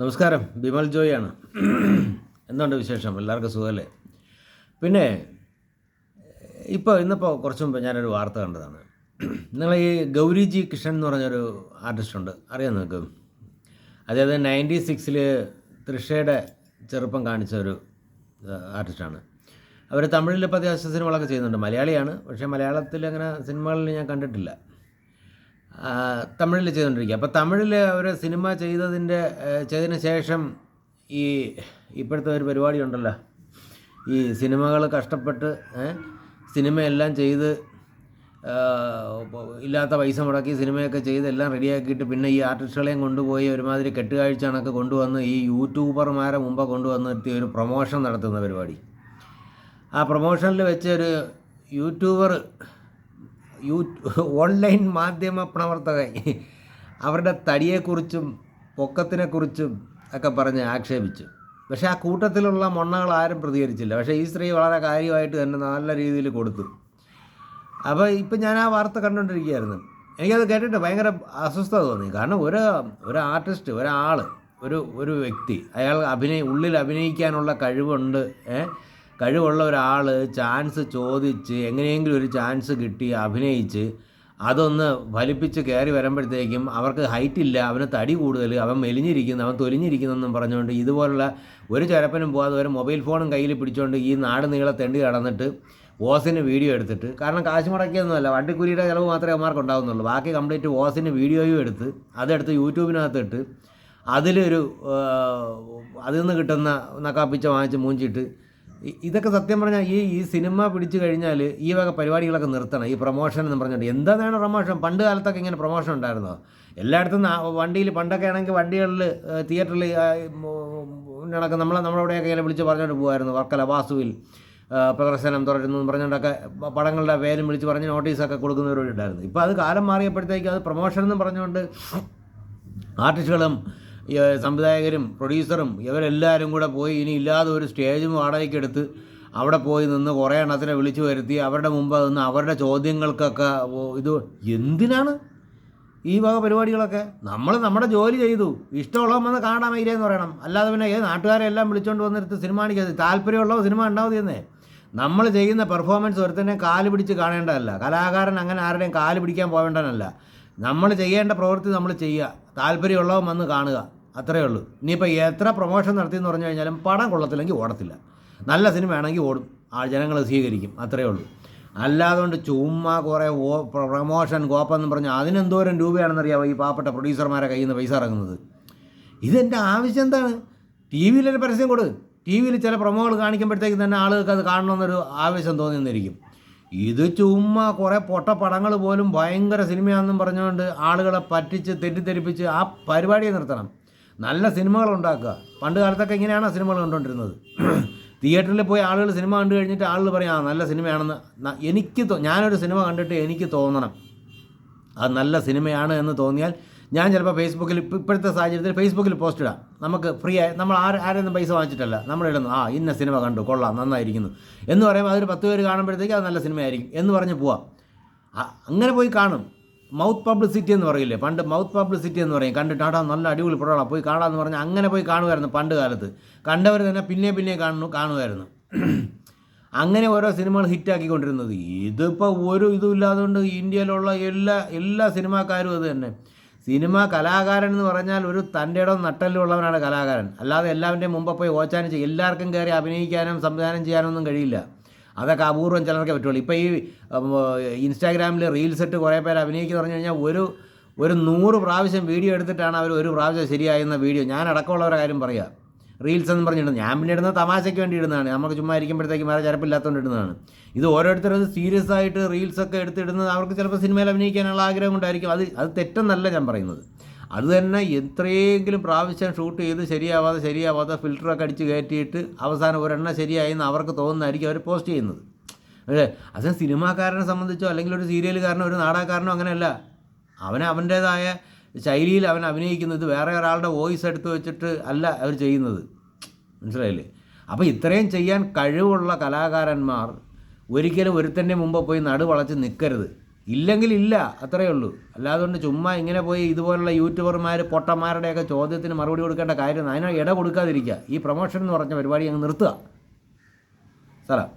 നമസ്കാരം. ബിമൽ ജോയാണ് എന്തുണ്ട് വിശേഷം? എല്ലാവർക്കും സുഖമല്ലേ? പിന്നെ ഇപ്പോൾ ഇന്നിപ്പോൾ കുറച്ച് മുമ്പ് ഞാനൊരു വാർത്ത കണ്ടതാണ്. നിങ്ങൾ ഈ ഗൗരിജി കിഷൻ എന്ന് പറഞ്ഞൊരു ആർട്ടിസ്റ്റ് ഉണ്ട്. അറിയാം നിങ്ങൾക്ക്? അതായത് നയന്റി സിക്സിൽ തൃഷയുടെ ചെറുപ്പം കാണിച്ച ഒരു ആർട്ടിസ്റ്റാണ്. അവർ തമിഴിൽ ഇപ്പോൾ അത്യാവശ്യം സിനിമകളൊക്കെ ചെയ്യുന്നുണ്ട്. മലയാളിയാണ്. പക്ഷേ മലയാളത്തിൽ അങ്ങനെ സിനിമകളിൽ ഞാൻ കണ്ടിട്ടില്ല. തമിഴിൽ ചെയ്തുകൊണ്ടിരിക്കുക അപ്പോൾ തമിഴിൽ അവർ സിനിമ ചെയ്തതിന്റെ ചെയ്തതിന് ശേഷം ഈ ഇപ്പോഴത്തെ ഒരു പരിപാടി ഉണ്ടല്ലോ. ഈ സിനിമകൾ കഷ്ടപ്പെട്ട് സിനിമയെല്ലാം ചെയ്ത് ഇല്ലാത്ത പൈസ മുടക്കി സിനിമയൊക്കെ ചെയ്ത് എല്ലാം റെഡിയാക്കിയിട്ട് പിന്നെ ഈ ആർട്ടിസ്റ്റുകളെയും കൊണ്ടുപോയി ഒരുമാതിരി കെട്ടുകാഴ്ച കണക്ക് കൊണ്ടുവന്ന് ഈ യൂട്യൂബർമാരെ മുമ്പ് കൊണ്ടുവന്ന് നിർത്തി ഒരു പ്രൊമോഷൻ നടത്തുന്ന പരിപാടി. ആ പ്രൊമോഷനിൽ വെച്ചൊരു ഒരു യൂട്യൂബർ യൂ ഓൺലൈൻ മാധ്യമ പ്രവർത്തകൻ. അവരുടെ തടിയെക്കുറിച്ചും പൊക്കത്തിനെക്കുറിച്ചും ഒക്കെ പറഞ്ഞ് ആക്ഷേപിച്ചു. പക്ഷേ ആ കൂട്ടത്തിലുള്ള മൊണ്ണകൾ ആരും പ്രതികരിച്ചില്ല. പക്ഷേ ഈ സ്ത്രീ വളരെ കാര്യമായിട്ട് തന്നെ നല്ല രീതിയിൽ കൊടുത്തു. അപ്പോൾ ഇപ്പം ഞാൻ ആ വാർത്ത കണ്ടുകൊണ്ടിരിക്കുകയായിരുന്നു. എനിക്കത് കേട്ടിട്ട് ഭയങ്കര അസ്വസ്ഥത തോന്നി. കാരണം ഒരു ഒരു ആർട്ടിസ്റ്റ് ഒരാൾ ഒരു ഒരു വ്യക്തി അയാൾ അഭിനയ ഉള്ളിൽ അഭിനയിക്കാനുള്ള കഴിവുണ്ട് ഏ? കഴിവുള്ള ഒരാൾ ചാൻസ് ചോദിച്ച് എങ്ങനെയെങ്കിലും ഒരു ചാൻസ് കിട്ടി അഭിനയിച്ച് അതൊന്ന് ഫലിപ്പിച്ച് കയറി വരുമ്പോഴത്തേക്കും അവർക്ക് ഹൈറ്റ് ഇല്ല അവന് തടി കൂടുതൽ അവൻ മെലിഞ്ഞിരിക്കുന്നു അവൻ തൊലിഞ്ഞിരിക്കുന്നെന്നും പറഞ്ഞുകൊണ്ട് ഇതുപോലുള്ള ഒരു ചരപ്പനും പോകാതെ ഒരു മൊബൈൽ ഫോണും കയ്യിൽ പിടിച്ചുകൊണ്ട് ഈ നാട് നീളെ തെണ്ടി കടന്നിട്ട് ഓസിന് വീഡിയോ എടുത്തിട്ട് കാരണം കാശ് മുടക്കിയൊന്നുമല്ല വണ്ടിക്കുരിയുടെ ചിലവ് മാത്രമേ അവന്മാർക്ക് ഉണ്ടാകുന്നുള്ളൂ ബാക്കി കംപ്ലീറ്റ് ഓസിന് വീഡിയോയും എടുത്ത് അതെടുത്ത് യൂട്യൂബിനകത്തിട്ട് അതിലൊരു അതിൽ നിന്ന് കിട്ടുന്ന നക്കാപ്പിച്ച വാങ്ങിച്ച് മൂഞ്ചിട്ട് ഇതൊക്കെ സത്യം പറഞ്ഞാൽ ഈ ഈ സിനിമ പിടിച്ചു കഴിഞ്ഞാൽ ഈ വക പരിപാടികളൊക്കെ നിർത്തണം. ഈ പ്രൊമോഷൻ എന്ന് പറഞ്ഞിട്ട്. എന്താണ് പ്രൊമോഷൻ പണ്ട് കാലത്തൊക്കെ ഇങ്ങനെ പ്രൊമോഷൻ ഉണ്ടായിരുന്നോ? എല്ലായിടത്തും വണ്ടിയിൽ പണ്ടൊക്കെ ആണെങ്കിൽ വണ്ടികളിൽ തിയേറ്ററിൽ നടക്കുന്ന നമ്മളെ നമ്മളവിടെയൊക്കെ ഇങ്ങനെ വിളിച്ച് പറഞ്ഞുകൊണ്ട് പോകുമായിരുന്നു വർക്കല വാസുവിൽ പ്രദർശനം തുടരുന്നു എന്ന് പറഞ്ഞുകൊണ്ടൊക്കെ പടങ്ങളുടെ പേരും വിളിച്ച് പറഞ്ഞ് നോട്ടീസൊക്കെ കൊടുക്കുന്നവരുണ്ടായിരുന്നു ഇപ്പോൾ അത് കാലം മാറിയപ്പോഴത്തേക്ക് അത് പ്രൊമോഷൻ എന്ന് പറഞ്ഞുകൊണ്ട് ആർട്ടിസ്റ്റുകളും സംവിധായകരും പ്രൊഡ്യൂസറും ഇവരെല്ലാവരും കൂടെ പോയി ഇനി ഇല്ലാതെ ഒരു സ്റ്റേജും വാടകയ്ക്കെടുത്ത് അവിടെ പോയി നിന്ന് കുറേ എണ്ണത്തിനെ വിളിച്ചു വരുത്തി അവരുടെ മുമ്പ് നിന്ന് അവരുടെ ചോദ്യങ്ങൾക്കൊക്കെ ഇത് എന്തിനാണ് ഈ വക പരിപാടികളൊക്കെ? നമ്മൾ നമ്മുടെ ജോലി ചെയ്തു. ഇഷ്ടമുള്ളവൻ വന്ന് കാണാൻ എന്ന് പറയണം. അല്ലാതെ പിന്നെ ഏത് നാട്ടുകാരെ എല്ലാം വിളിച്ചുകൊണ്ട് വന്നിരുത്ത് സിനിമ കാണിക്കാതെ? താല്പര്യമുള്ളവ സിനിമ ഉണ്ടാവും എന്നേ നമ്മൾ ചെയ്യുന്ന പെർഫോമൻസ് ഒരുത്തന്നെ കാൽ പിടിച്ച് കാണേണ്ടതല്ല. കലാകാരൻ അങ്ങനെ ആരുടെയും കാൽ പിടിക്കാൻ പോകേണ്ടതല്ല നമ്മൾ ചെയ്യേണ്ട പ്രവൃത്തി നമ്മൾ ചെയ്യുക. താല്പര്യമുള്ളവൻ വന്ന് കാണുക. അത്രയേ ഉള്ളൂ. ഇനിയിപ്പോൾ എത്ര പ്രൊമോഷൻ നടത്തിയെന്ന് പറഞ്ഞു കഴിഞ്ഞാലും പടം കൊള്ളത്തില്ലെങ്കിൽ ഓടത്തില്ല. നല്ല സിനിമ ആണെങ്കിൽ ഓടും. ആ ജനങ്ങൾ സ്വീകരിക്കും. അത്രയേ ഉള്ളൂ. അല്ലാതെ കൊണ്ട് ചുമ്മാ കുറേ ഓ പ്രൊമോഷൻ കോപ്പെന്ന് പറഞ്ഞാൽ അതിനെന്തോരം രൂപയാണെന്നറിയാമോ ഈ പാവപ്പെട്ട പ്രൊഡ്യൂസർമാരെ കയ്യിൽ നിന്ന് പൈസ ഇറങ്ങുന്നത്? ഇതെന്റെ ആവശ്യം എന്താണ്? ടി വിയിലൊരു പരസ്യം കൊടു. ടി വിയിൽ ചില പ്രൊമോകൾ കാണിക്കുമ്പോഴത്തേക്ക് തന്നെ ആളുകൾക്ക് അത് കാണണമെന്നൊരു ആവശ്യം തോന്നിയെന്നിരിക്കും. ഇത് ചുമ്മാ കുറേ പൊട്ട പടങ്ങൾ പോലും ഭയങ്കര സിനിമയാണെന്നും പറഞ്ഞുകൊണ്ട് ആളുകളെ പറ്റിച്ച് തെറ്റിദ്ധരിപ്പിച്ച് ആ പരിപാടിയെ നിർത്തണം. നല്ല സിനിമകൾ ഉണ്ടാക്കുക. പണ്ട് കാലത്തൊക്കെ ഇങ്ങനെയാണ് സിനിമകൾ കണ്ടുകൊണ്ടിരുന്നത്. തിയേറ്ററിൽ പോയി ആളുകൾ സിനിമ കണ്ടു കഴിഞ്ഞിട്ട് ആളുകൾ പറയും ആ നല്ല സിനിമയാണെന്ന് എനിക്ക് ഞാനൊരു സിനിമ കണ്ടിട്ട് എനിക്ക് തോന്നണം. അത് നല്ല സിനിമയാണ് എന്ന് തോന്നിയാൽ ഞാൻ ചിലപ്പോൾ ഫേസ്ബുക്കിൽ ഇപ്പം ഇപ്പോഴത്തെ സാഹചര്യത്തിൽ ഫേസ്ബുക്കിൽ പോസ്റ്റ് ഇടാം. നമുക്ക് ഫ്രീ ആയി നമ്മൾ ആര് ആരെയൊന്നും പൈസ വാങ്ങിച്ചിട്ടല്ല. നമ്മൾ ഇടുന്നു ആ ഇന്ന സിനിമ കണ്ടു കൊള്ളാം നന്നായിരിക്കുന്നു. എന്ന് പറയുമ്പോൾ അതൊരു പത്ത് പേര് കാണുമ്പോഴത്തേക്ക് അത് നല്ല സിനിമയായിരിക്കും എന്ന് പറഞ്ഞ് പോവാം. അങ്ങനെ പോയി കാണും. മൗത്ത് പബ്ലിസിറ്റി എന്ന് പറയില്ലേ? പണ്ട് മൗത്ത് പബ്ലിസിറ്റി എന്ന് പറയും. കണ്ടിട്ട് ആടാ നല്ല അടിപൊളി പടമാണ് പോയി കാണാമെന്ന് പറഞ്ഞാൽ അങ്ങനെ പോയി കാണുമായിരുന്നു പണ്ട് കാലത്ത്. കണ്ടവർ തന്നെ പിന്നെ പിന്നെ കാണുന്നു കാണുമായിരുന്നു അങ്ങനെ ഓരോ സിനിമകൾ ഹിറ്റാക്കിക്കൊണ്ടിരുന്നത് ഇതിപ്പോൾ ഒരു ഇതും ഇല്ലാതുകൊണ്ട് ഇന്ത്യയിലുള്ള എല്ലാ എല്ലാ സിനിമാക്കാരും അത് തന്നെ. സിനിമ കലാകാരൻ എന്ന് പറഞ്ഞാൽ ഒരു തന്റെ ഇടം നട്ടലുള്ളവനാണ് കലാകാരൻ. അല്ലാതെ എല്ലാവരുടെയും മുമ്പ് പോയി ഓച്ചാനും ചെയ്യും എല്ലാവർക്കും കയറി അഭിനയിക്കാനും സംവിധാനം ചെയ്യാനൊന്നും കഴിയില്ല. അതൊക്കെ അപൂർവം ചിലർക്കേ പറ്റുള്ളൂ. ഇപ്പോൾ ഈ ഇൻസ്റ്റാഗ്രാമിൽ റീൽസ് ഇട്ട് കുറേ പേര് അഭിനയിക്കുന്ന പറഞ്ഞു കഴിഞ്ഞാൽ ഒരു ഒരു നൂറ് പ്രാവശ്യം വീഡിയോ എടുത്തിട്ടാണ് അവർ ഒരു പ്രാവശ്യം ശരിയായിരുന്ന വീഡിയോ. ഞാൻ അടക്കമുള്ളവരുടെ കാര്യം പറയുക റീൽസ് എന്ന് പറഞ്ഞിടുന്നത് ഞാൻ പിന്നെ ഇടുന്നത് തമാശയ്ക്ക് വേണ്ടി ഇടുന്നതാണ്. നമുക്ക് ചുമ്മാ ഇരിക്കുമ്പോഴത്തേക്ക് വേറെ ചിലപ്പില്ലാത്തതുകൊണ്ട് ഇടുന്നതാണ്. ഇത് ഓരോരുത്തരും സീരിയസ് ആയിട്ട് റീൽസൊക്കെ എടുത്തിടുന്നത് അവർക്ക് ചിലപ്പോൾ സിനിമയിൽ അഭിനയിക്കാനുള്ള ആഗ്രഹം കൊണ്ടായിരിക്കും അത് അത് തെറ്റെന്നല്ല ഞാൻ പറയുന്നത്. അത് തന്നെ എത്രയെങ്കിലും പ്രാവശ്യം ഷൂട്ട് ചെയ്ത് ശരിയാവാതെ ശരിയാവാതെ ഫിൽറ്ററൊക്കെ അടിച്ച് കയറ്റിയിട്ട് അവസാനം ഒരെണ്ണം ശരിയായി എന്ന് അവർക്ക് തോന്നുന്നതായിരിക്കും അവർ പോസ്റ്റ് ചെയ്യുന്നത്. പക്ഷേ അത് സിനിമാക്കാരനെ സംബന്ധിച്ചോ അല്ലെങ്കിൽ ഒരു സീരിയലുകാരനോ ഒരു നാടകക്കാരനോ അങ്ങനെയല്ല. അവൻ അവന്റേതായ ശൈലിയിൽ അവൻ അഭിനയിക്കുന്നത് വേറെ ഒരാളുടെ വോയിസ് എടുത്ത് വെച്ചിട്ട് അല്ല അവർ ചെയ്യുന്നത്. മനസ്സിലായില്ലേ? അപ്പോൾ ഇത്രയും ചെയ്യാൻ കഴിവുള്ള കലാകാരന്മാർ ഒരിക്കലും ഒരുത്തന്റെ മുമ്പ് പോയി നടുവളച്ച് നിൽക്കരുത് ഇല്ലെങ്കിൽ ഇല്ല അത്രയേ ഉള്ളൂ. അല്ലാതെ കൊണ്ട് ചുമ്മാ ഇങ്ങനെ പോയി ഇതുപോലുള്ള യൂട്യൂബർമാർ പൊട്ടന്മാരുടെയൊക്കെ ചോദ്യത്തിന് മറുപടി കൊടുക്കേണ്ട കാര്യം അതിന് ഇട കൊടുക്കാതിരിക്കുക. ഈ പ്രൊമോഷൻ എന്ന് പറഞ്ഞ പരിപാടി അങ്ങ് നിർത്തുക. സ്ഥലം